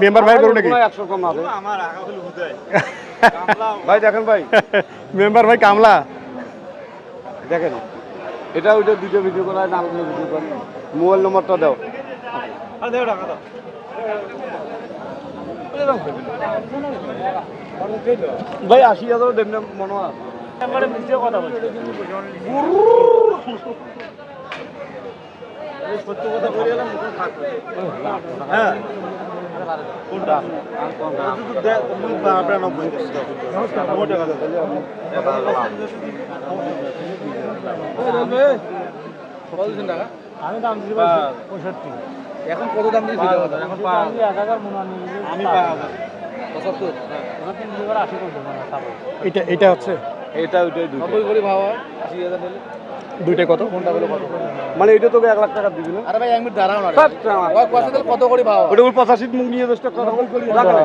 Member ভাই করুন নাকি? ভাই দেখেন ভাই। মেম্বার ভাই কামলা। দেখেন এটা ওইটা দুটো ভিডিও করা হয় ভিডিও মোবাইল নম্বরটা দাও। ভাই আশি হাজার দেন না মনে হয় আমি দাম দিচ্ছি পঁয়ষট্টি এখন কত দাম দিয়ে এখন এক হাজার মনে আমি পঁচাত্তর আশি করব মানে খাব এটা এটা হচ্ছে এটা ওইটাই দুটো নব্বই করে ভাবা আশি হাজার নিলে দুইটা কত? মানে এটা তোকে এক লাখ টাকা দিবি না? আরে ভাই এক মিনিট দাঁড়াও না কত করে ভাও ওটা ওর পঁচাশি মুখ নিয়ে দশ টাকা কথা বলি রাখ না।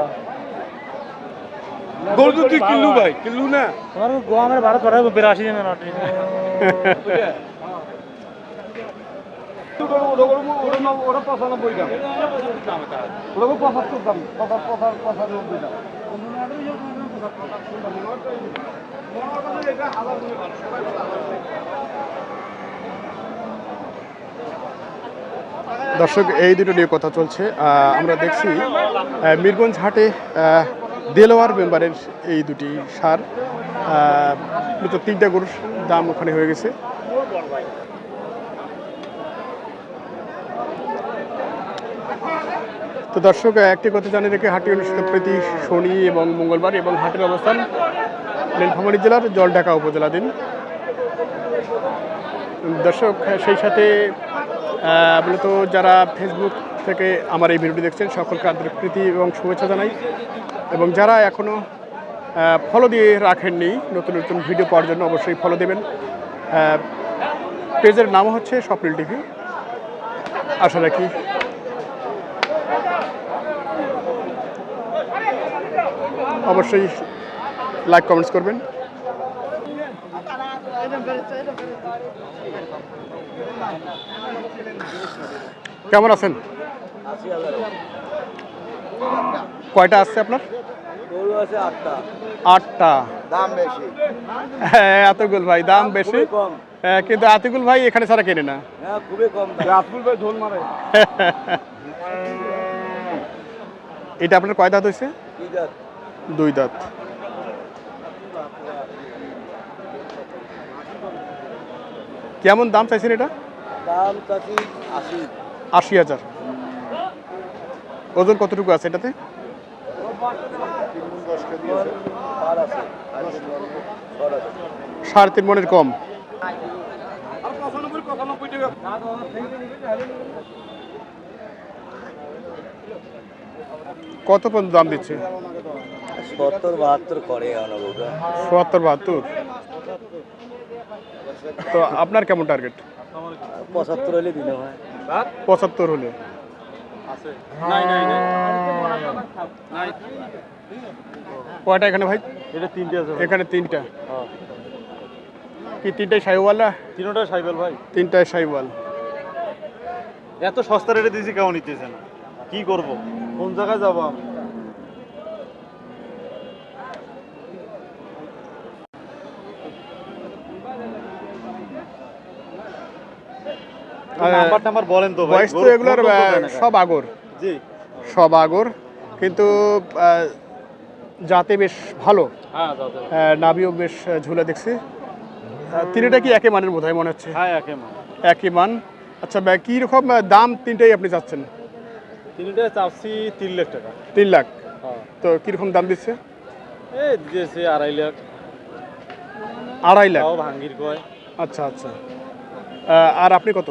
গরু তুই কিনলু ভাই? কিনলু না? তোমার গোয়ামের ভাড়া করা বিরাশি দিনের নট ওটা ওটা ওটা ওটা ওটা পঁচানব্বই দাম। ওটা পঁচাত্তর দাম। পঁচাত্তর পঁচানব্বই দাম। দর্শক, এই দুটো নিয়ে কথা চলছে। আমরা দেখছি মীরগঞ্জ হাটে দেলোয়ার মেম্বারের এই দুটি সার। মূলত তিনটা গরুর দাম ওখানে হয়ে গেছে। তো দর্শক, একটি কথা জানিয়ে রেখে হাটি অনুষ্ঠিত প্রতি শনি এবং মঙ্গলবার এবং হাটের অবস্থান নীলফামারী জেলার জলঢাকা উপজেলাধীন। দর্শক, সেই সাথে মূলত যারা ফেসবুক থেকে আমার এই ভিডিওটি দেখছেন, সকলকে আন্তরিক প্রীতি এবং শুভেচ্ছা জানাই। এবং যারা এখনও ফলো দিয়ে রাখেননি, নতুন নতুন ভিডিও পাওয়ার জন্য অবশ্যই ফলো দেবেন। পেজের নাম হচ্ছে স্বপ্নিল টিভি। আশা রাখি অবশ্যই লাইক কমেন্টস করবেন। কেমন আছেন? কয়টা আসছে আপনার? আটটা। আটটা দাম বেশি হ্যাঁ আতিকুল ভাই দাম বেশি। হ্যাঁ, কিন্তু আতিকুল ভাই এখানে ছাড়া কেনে না। হ্যাঁ খুবই কম রাতুল ভাই ঢোল মারে। এটা আপনার কয় দাঁত হয়েছে? দুই দাঁত। কেমন দাম চাইছেন এটা? দাম চাচ্ছি আশি। আশি হাজার। ওজন কতটুকু আছে এটাতে? সাড়ে তিন মনের কম। কত পর্যন্ত দাম দিচ্ছে? সত্তর বাহাত্তর করে অনবুকা সোয়াত্তর বাহাত্তর? তো আপনার কেমন টার্গেট পঁচাত্তর হলে দিলে হয়। পঁচাত্তর হলে। কয়টা এখানে ভাই? এটা তিনটে আছে এখানে তিনটা। কি তিনটাই সাইওয়ালা? তিনটা সাইকেল ভাই। তিনটায় সাইওয়াল। এত সস্তা রেটে দিয়েছি কেমন নিতেছে না। কি করব? কোন জায়গায় যাব আমি? নাম্বার টাম্বার বলেন তো ভাই তো এগুলোর সব আগর। জি। সব আগর কিন্তু জাতে বেশ ভালো। হ্যাঁ দাদা বেশ ঝুলে দেখছি। তিনটা কি একই মানের বোধ হয় মনে হচ্ছে? হ্যাঁ একে মান। একই মান। আচ্ছা কী রকম দাম তিনটাই আপনি চাচ্ছেন? তিনটে চাচ্ছি তিন লাখ টাকা। তিন লাখ? হ্যাঁ। তো কীরকম দাম দিচ্ছে? এই দিয়েছে আড়াই লাখ। আড়াই লাখ? ভাঙ্গির কয়। আচ্ছা আচ্ছা। আর আপনি কত?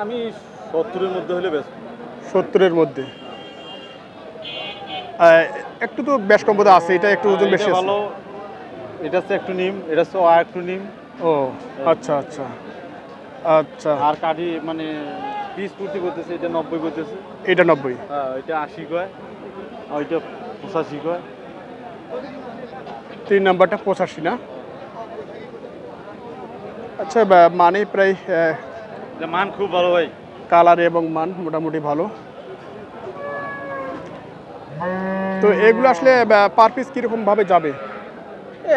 আমি সত্তরের মধ্যে হলে বেশ। সত্তরের মধ্যে। একটু তো বেশ কম আছে এটা একটু ওজন বেশি আছে। ভালো। এটা হচ্ছে একটু নিম এটা হচ্ছে আর একটু নিম ও আচ্ছা আচ্ছা। আচ্ছা। আর কাঠি মানে পিস কুর্তি করতেছে এটা নব্বই করতেছে এটা নব্বই। হ্যাঁ এটা আশি কয়। আর ওইটা পঁচাশি কয়। তিন নাম্বারটা পঁচাশি না? আচ্ছা মানে প্রায় মান খুব ভালো ভাই। কালার এবং মান মোটামুটি ভালো। তো এগুলো আসলে পার পিস কীরকম ভাবে যাবে?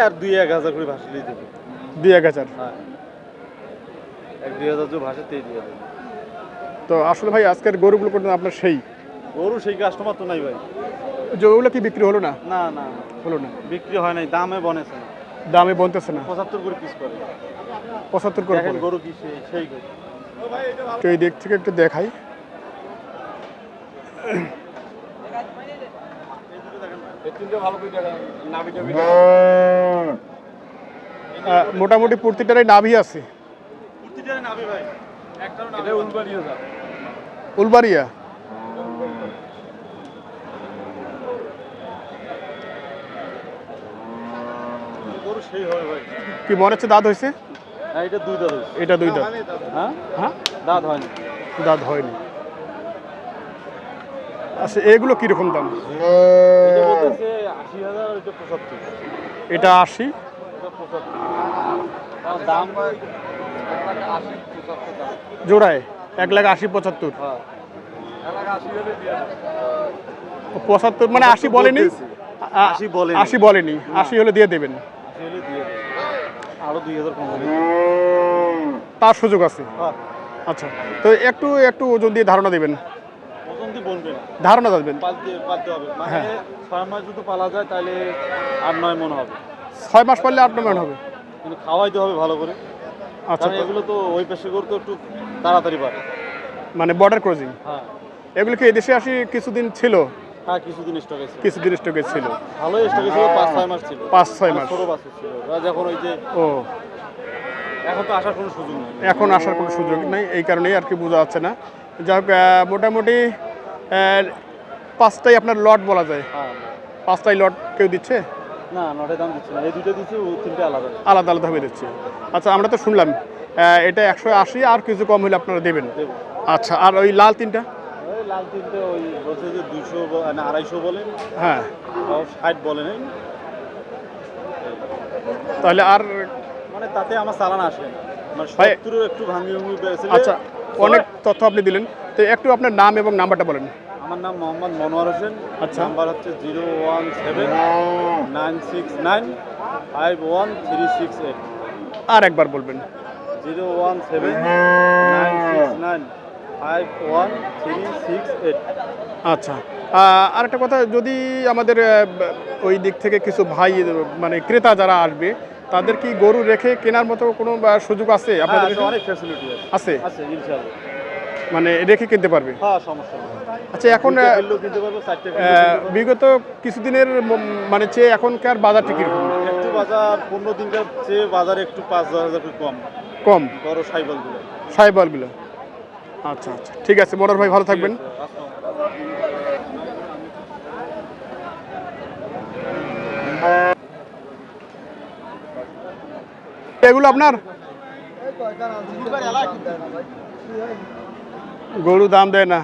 আর দুই এক হাজার করে ভাসিলেই দেবে দুই এক হাজার? হ্যাঁ। এক দুই হাজার দিয়ে দেবে তো আসলে ভাই আজকের গরুগুলো করতে আপনার সেই? গরু সেই কাস্টমার তো নাই ভাই। ওগুলো কি বিক্রি হলো না? না না। হলো না। বিক্রি হয় নাই দামে বনেছে। দামে বনতেছে না। পঁচাত্তর করে পিস করে। পঁচাত্তর করে গরু কি সেই গরু। তো এই দিক থেকে একটু দেখাই। মোটামুটি প্রতিটারই নাভি আছে। উলবাড়িয়া কি মনে হচ্ছে দাঁত হয়েছে? হ্যাঁ এটা দুই দাঁত এটা দুই দাঁত। হ্যাঁ? হ্যাঁ? দাঁত হয়নি। দাঁত হয়নি। আচ্ছা এগুলো কীরকম দাম? এটা আশি জোড়ায়? এক লাখ আশি পঁচাত্তর। হ্যাঁ। পঁচাত্তর মানে আশি বলেনি? আশি বলেনি। আশি হলে দিয়ে দেবেন। দিয়ে দেবে। আরও দুই হাজার তার সুযোগ আছে? হ্যাঁ। আচ্ছা তো একটু একটু ওজন দিয়ে ধারণা দেবেন। ওজন দিয়ে বলবে না ধারণা দেবেন। মানে হ্যাঁ। ছয় মাস যদি পালা যায় তাহলে আট নয় মন হবে। ছয় মাস পারলে আট নম্বর হবে? কিন্তু খাওয়াইতে হবে ভালো করে। আচ্ছা। এগুলো তো ওই পেশে একটু তাড়াতাড়ি পারে মানে বর্ডার ক্রসিং হ্যাঁ। এগুলো কি এদেশে আসি কিছুদিন ছিল? হ্যাঁ কিছুদিন স্টক আছে কিছুদিন স্টকে ছিল। ভালো স্টক ছিল পাঁচ ছয় মাস ছিল। পাঁচ ছয় মানে মাস। ছোট বাছুর ছিল। যখন ওই যে ও। এখন তো আসার কোনো সুযোগ নেই। এখন আসার কোনো সুযোগ নেই এই কারণেই আর কি বোঝা যাচ্ছে না। যাই হোক মোটামুটি পাঁচটাই আপনার লট বলা যায়। হ্যাঁ। পাঁচটাই লট কেউ দিচ্ছে? না নটের দাম দিচ্ছে না। এই দুটো দিচ্ছে ও তিনটে আলাদা। আলাদা আলাদাভাবে দিচ্ছে। আচ্ছা আমরা তো শুনলাম এটা একশো আশি আর কিছু কম হলে আপনারা দেবেন। আচ্ছা আর ওই লাল তিনটা? লাল তিনটে ওই বলছে যে দুশো না আড়াইশো বলে। হ্যাঁ। ষাট বলে নেই। তাহলে আর মানে তাতে আমার চালান আসে না। মানে সত্তরের একটু ভাঙি ভাঙি পেয়েছিল আচ্ছা অনেক তথ্য আপনি দিলেন। তো একটু আপনার নাম এবং নাম্বারটা বলেন। আমার নাম মোহাম্মদ মনোয়ার হোসেন। আচ্ছা। নাম্বার হচ্ছে zero one seven nine six nine five one three six eight. আর একবার বলবেন। Zero one seven nine six nine. Five one three six eight আচ্ছা আরেকটা কথা যদি আমাদের ওই দিক থেকে কিছু ভাই মানে ক্রেতা যারা আসবে তাদের কি গরু রেখে কেনার মতো কোনো সুযোগ আছে আপনাদের এখানে? অনেক ফ্যাসিলিটি আছে। মানে রেখে কিনতে পারবে? হ্যাঁ সমস্যা আচ্ছা এখন। বিগত কিছুদিনের মানে চেয়ে এখনকার বাজারটা কীরকম? একটু বাজার পনেরো দিনকার চেয়ে বাজারে একটু পাঁচ হাজার কম। কম? বড় সাইকেলগুলো সাইবলগুলো। আচ্ছা আচ্ছা। ঠিক আছে মনোর ভাই ভালো থাকবেন। এগুলো আপনার? গরু দাম দেয় না।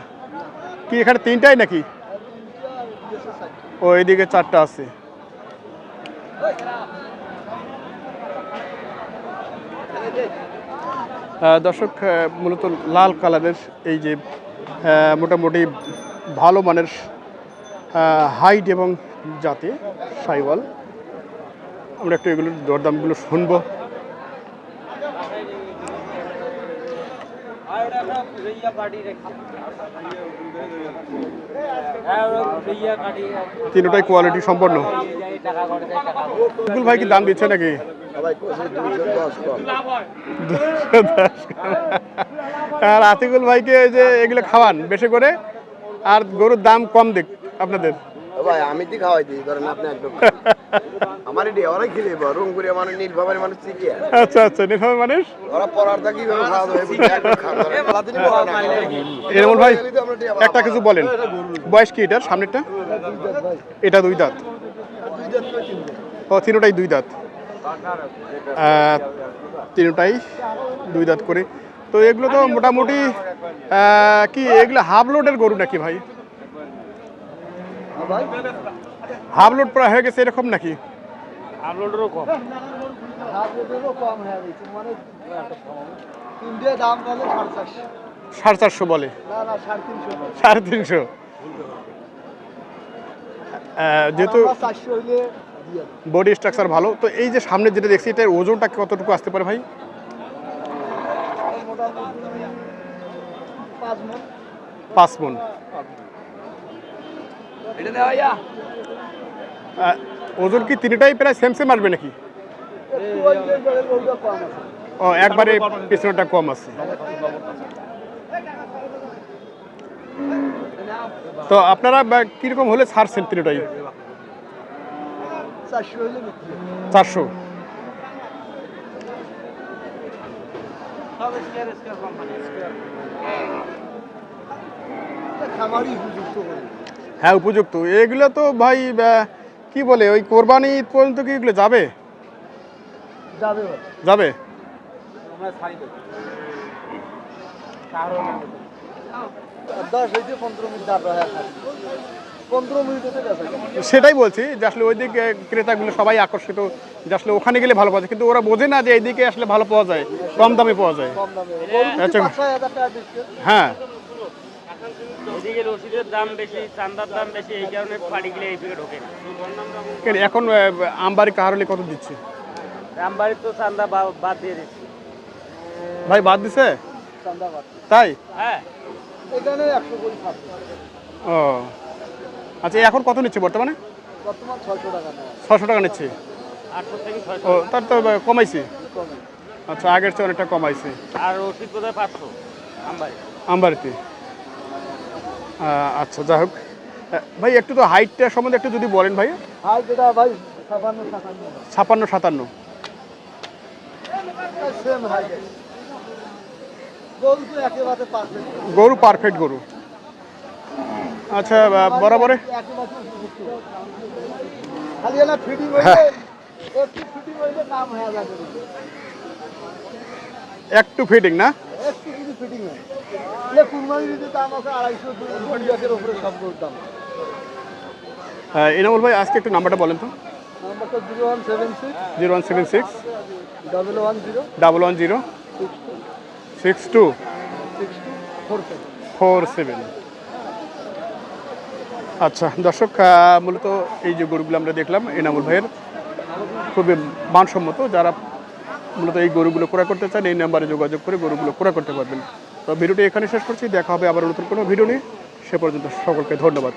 কি এখানে তিনটাই নাকি? ও এদিকে চারটা আছে। আহ, দর্শক মূলত লাল কালারের এই যে মোটামুটি ভালো মানের হাইট এবং জাতি সাইওয়াল। আমরা একটু এগুলোর দরদামগুলো শুনব। তিনটাই কোয়ালিটি সম্পন্ন। ভাই কি দাম দিচ্ছে নাকি? আর আতিকুল ভাইকে ওই যে এগুলো খাওয়ান বেশি করে আর গরুর দাম কম দিক আপনাদের। ও ভাই আমি তো খাওয়াই দিই? ধরেন আপনি একদম আমার এটি খেলে মানুষ মানুষ আচ্ছা আচ্ছা মানুষ? ওরা ভাই একটা কিছু বলেন। বয়স কি এটার সামনেরটা? এটা দুই দাঁত ও তিনোটাই দুই দাঁত তিনোটাই দুই দাঁত করে। তো এগুলো তো মোটামুটি কি এগুলো হাফ লোডের গরু নাকি ভাই? হাফ লোড প্রায় হয়ে গেছে এরকম নাকি? কম। হয়ে মানে তিনটে দাম বলে সাড়ে চারশো। বলে? না না সাড়ে তিনশো যেহেতু বডি স্ট্রাকচার ভালো। তো এই যে সামনে যেটা দেখছি, এটার ওজনটা কতটুকু আসতে পারে ভাই? পাঁচ মন। ওজন কি তিনটাই প্রায় সেম সেম আসবে নাকি? ও, একবারে পিছনেটা কম আছে। তো আপনারা কীরকম হলে ছাড়ছেন তিনটাই? চারশো হ্যাঁ। উপযুক্ত এগুলো তো ভাই কি বলে ওই কোরবানি ঈদ পর্যন্ত কি এগুলো যাবে? যাবে যাবে? দশ হইতে পনেরো মিনিট দাঁড় সেটাই বলছি যে আসলে ওই দিকে ক্রেতাগুলো সবাই আকর্ষিত যে আসলে ওখানে গেলে ভালো পাওয়া যায়। কিন্তু ওরা বোঝে না যে এইদিকে আসলে ভালো পাওয়া যায় কম দামে পাওয়া যায়। কম দামে। গরু আচ্ছা। হ্যাঁ। এদিকে রসিদের দাম বেশি চান্দার দাম বেশি এই কারণে পাড়িগুলো ঢোকে এখন আমবাড়ি কাহারলি কত দিচ্ছে? রামবাড়ির তো চান্দা বা- বাদ দিয়ে দিচ্ছি। ভাই বাদ দিছে? তাই? হ্যাঁ। এখানে একশো ও। আচ্ছা এখন কত নিচ্ছে বর্তমানে? ছশো টাকা নিচ্ছে। ও তার তো কমাইছে? কমে। আচ্ছা আগের চেয়ে অনেকটা কমাইছে। আর রসিদ বোধহয় পাঁচশো আমবাড়িতে? আচ্ছা যাই হোক। ভাই একটু তো হাইটটা সম্বন্ধে একটু যদি বলেন ভাই। ছাপান্ন সাতান্ন। গরু পারফেক্ট গরু। আচ্ছা বরাবরে। একটু ফিটিং হয়ে একটু ফিটিং না? হয় এনামুল ভাই আজকে একটু নাম্বারটা বলেন তো। নাম্বারটা zero one seven six. Double one zero. Six two. Four seven. আচ্ছা দর্শক মূলত এই যে গরুগুলো আমরা দেখলাম, এনামুল ভাইয়ের খুবই মানসম্মত, যারা মূলত এই গরুগুলো ক্রয় করতে চান, এই নাম্বারে যোগাযোগ করে গরুগুলো ক্রয় করতে পারবেন। তো ভিডিওটি এখানে শেষ করছি, দেখা হবে আবার নতুন কোনো ভিডিও নিয়ে। সে পর্যন্ত সকলকে ধন্যবাদ।